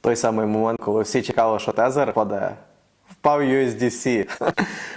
Той самий момент, коли всі чекали, що тезер впаде. Впав USDC.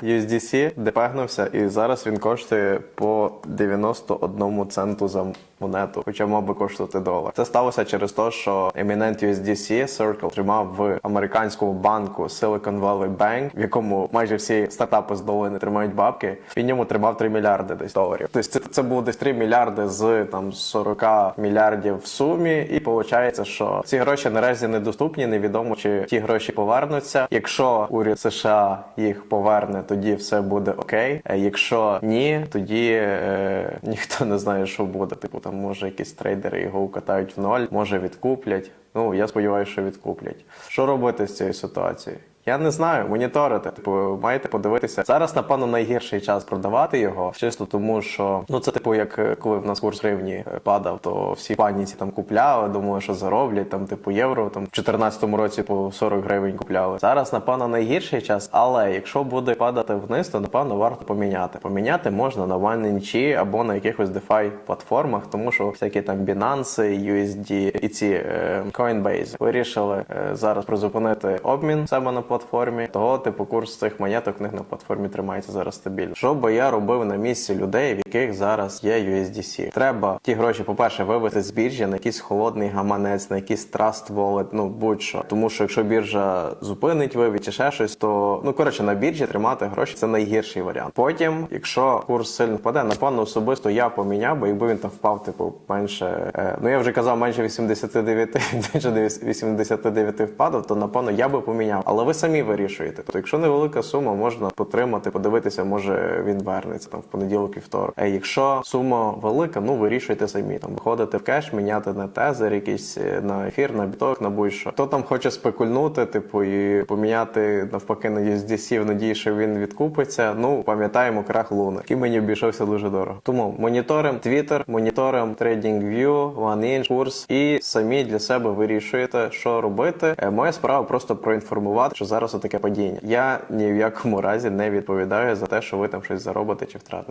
USDC депегнувся, і зараз він коштує по 91 центу за монету, хоча мав би коштувати долар. Це сталося через те, що Eminent USDC Circle тримав в американському банку Silicon Valley Bank, в якому майже всі стартапи з долини тримають бабки. Він йому тримав 3 мільярди десь доларів. Тобто це, це було десь 3 мільярди з там 40 мільярдів в сумі, і виходить, що ці гроші наразі недоступні. Невідомо чи ті гроші повернуться. Якщо уряд США їх поверне, тоді все буде окей. Е, Якщо ні, тоді е, ніхто не знає, що буде. Типу, там може якісь трейдери його укатають в ноль, може відкуплять. Ну я сподіваюся, що відкуплять. Що робити з цією ситуацією? Я не знаю, моніторити. Типу, маєте подивитися. Зараз, напевно, найгірший час продавати його, чисто тому, що ну це типу, як е, коли в нас курс гривні е, падав, то всі паніці там купляли, думали, що зароблять там, типу, євро там в 2014 році по 40 гривень купляли. Зараз, напевно, найгірший час, але якщо буде падати вниз, то напевно варто поміняти. Поміняти можна на OneInch або на якихось DeFi платформах, тому що всякі там Binance, USD і ці е, Coinbase вирішили е, зараз призупинити обмін себе на платформі. Того типу курс цих монеток в них на платформі тримається зараз стабільно. Що би я робив на місці людей, в яких зараз є USDC? Треба ті гроші, по-перше, вивести з біржі на якийсь холодний гаманець, на якийсь Trust Wallet, ну будь-що. Тому що якщо біржа зупинить вивід чи ще щось, то ну коротше на біржі тримати гроші це найгірший варіант. Потім, якщо курс сильно впаде, напевно, особисто я поміняв, бо якби він там впав, типу, менше. Е, ну я вже казав, менше 89, менше 89 впадав, то напевно я би поміняв. Але ви самі вирішуєте. Тобто, якщо невелика сума, можна потримати, подивитися, може він вернеться там в понеділок і второк. А якщо сума велика, ну вирішуйте самі. Там виходити в кеш, міняти на тезер, якийсь е, на ефір, на біток, на будь-що. Хто там хоче спекульнути, типу, і поміняти навпаки на USDC в надії, що він відкупиться. Ну пам'ятаємо крах луни, який мені обійшовся дуже дорого. Тому моніторим Twitter, моніторим TradingView, OneInch, курс і самі для себе вирішуєте, що робити. Е, Моя справа просто проінформувати, що зараз отаке падіння. Я ні в якому разі не відповідаю за те, що ви там щось заробите чи втратите.